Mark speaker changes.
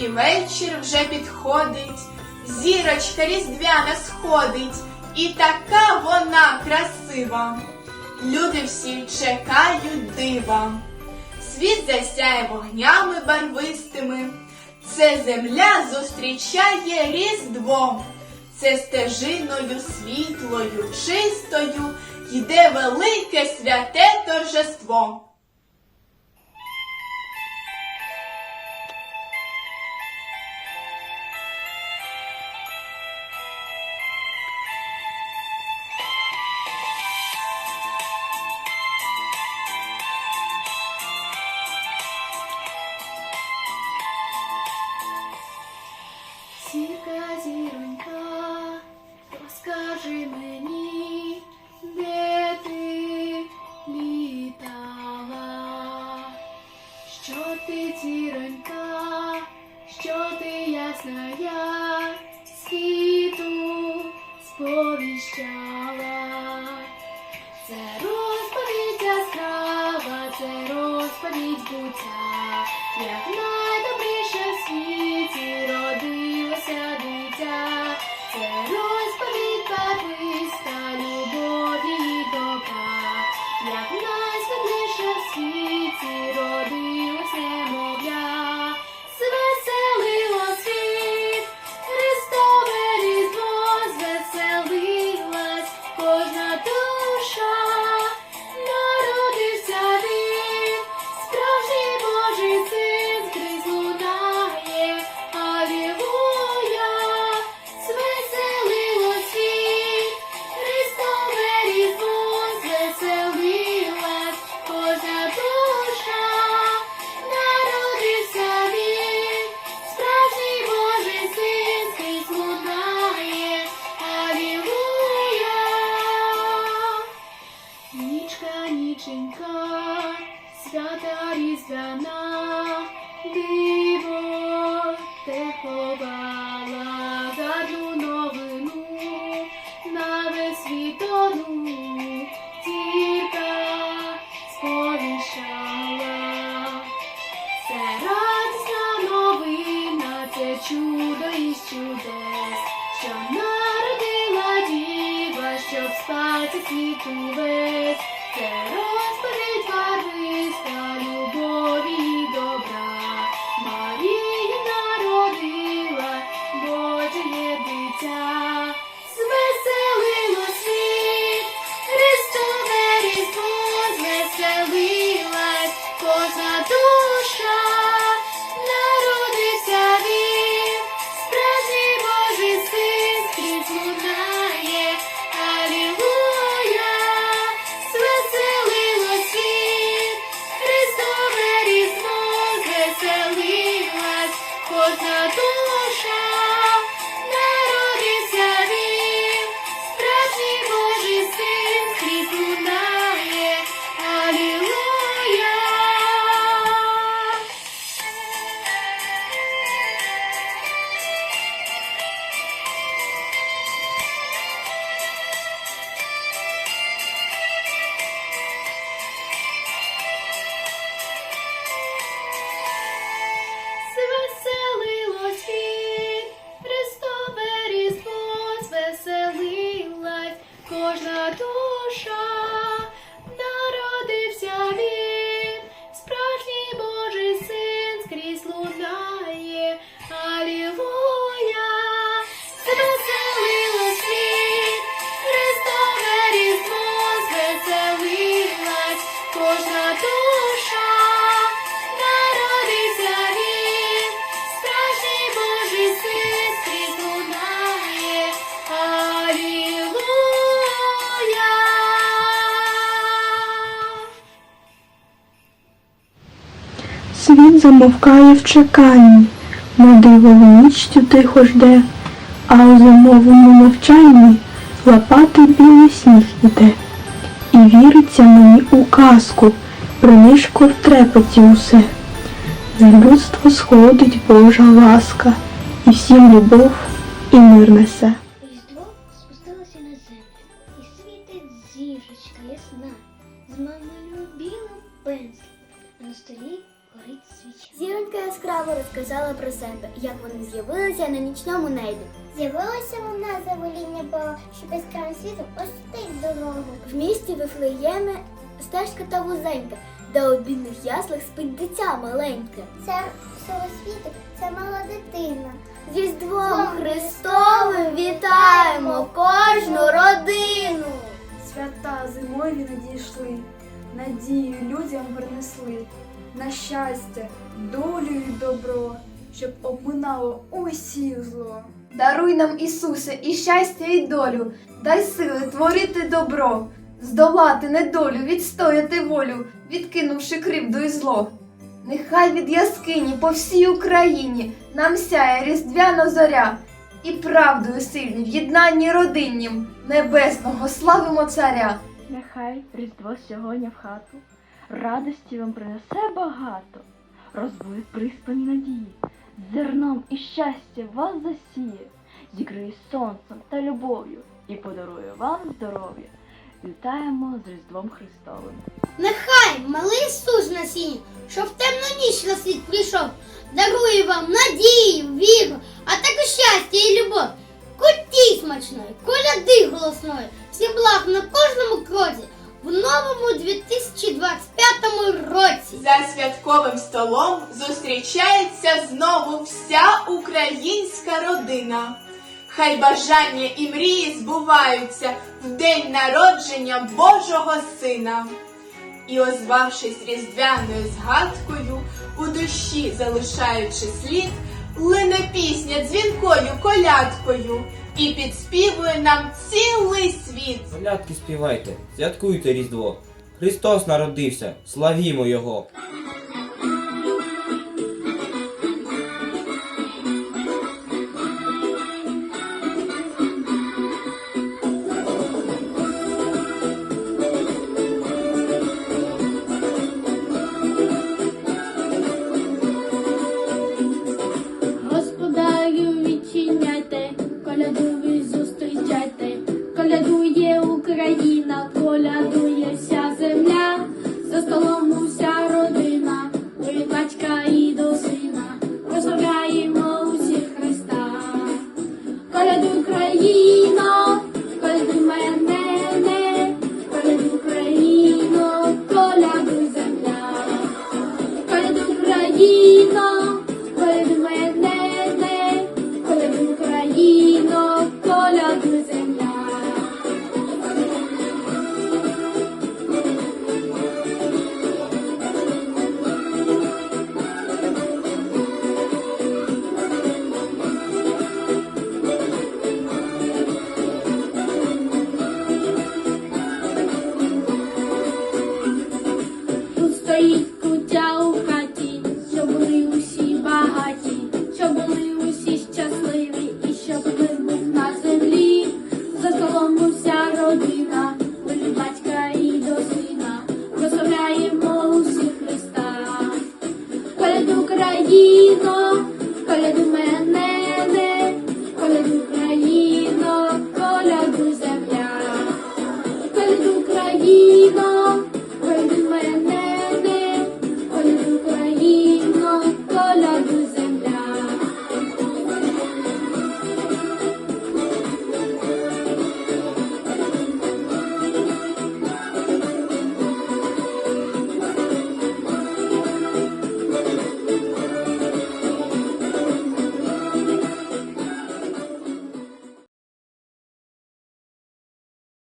Speaker 1: і вечір вже підходить, зірочка різдвяна сходить, і така вона красива. Люди всі чекають дива. Світ засяє вогнями барвистими. Це земля зустрічає Різдво. Це стежиною світлою, чистою йде велике святе торжество.
Speaker 2: Сірка зіронька, розкажи мені, де ти літала, що ти зіронька, що ти ясна я світу сповіщала. Це розповідь яскрава, це розповідь буття, як найдобріше диво те ховала новину, на весь світ одну сповіщала. Це радісна новина, це чудо із чудес, що народила діва, щоб спати світу весь. Це
Speaker 3: замовкає в чеканні, на диво в нічцю тихо жде, а у зимовому мовчанні лопатий білий сніг іде. І віриться мені у казку, про нишко в трепеті усе. З людства сходить Божа ласка, і всім любов і мир несе.
Speaker 4: Яскраво розказала про себе, як вони з'явилися на нічному небі.
Speaker 5: З'явилася вона за воління Бога, щоб яскравим світом освітить дорогу.
Speaker 4: В місті Вифлеєми стежка та вузенька, де у бідних яслах спить дитя маленьке.
Speaker 5: Цар всього світу це мала дитина.
Speaker 4: З Різдвом Христовим вітаємо кожну родину!
Speaker 6: Свята зимові надійшли, надію людям принесли, на щастя, долю і добро, щоб обминало усіх зло. Даруй нам, Ісусе, і щастя, і долю, дай сили творити добро, здолати недолю, відстояти волю, відкинувши кривду і зло. Нехай від яскині по всій Україні нам сяє різдвяна зоря, і правдою сильні в єднанні родиннім небесного славимо царя.
Speaker 7: Нехай Різдво сьогодні в хату, радості вам принесе багато, розбує приспані надії, зерном і щастя вас засіє, зігріє сонцем та любов'ю і подарує вам здоров'я. Вітаємо з Різдвом Христовим.
Speaker 8: Нехай малий Ісус на сіні, що в темну ніч на світ прийшов, дарує вам надію, віру, а також щастя і любов. Куті смачної, коляди голосної, всі благ на кожному кроці в новому 2025 році.
Speaker 1: За святковим столом зустрічається знову вся українська родина. Хай бажання і мрії збуваються в день народження Божого Сина. І озвавшись різдвяною згадкою, у душі залишаючи слід, лине пісня дзвінкою колядкою і підспівує нам цілий світ.
Speaker 9: Колядки співайте, святкуйте Різдво. Христос народився, славімо Його!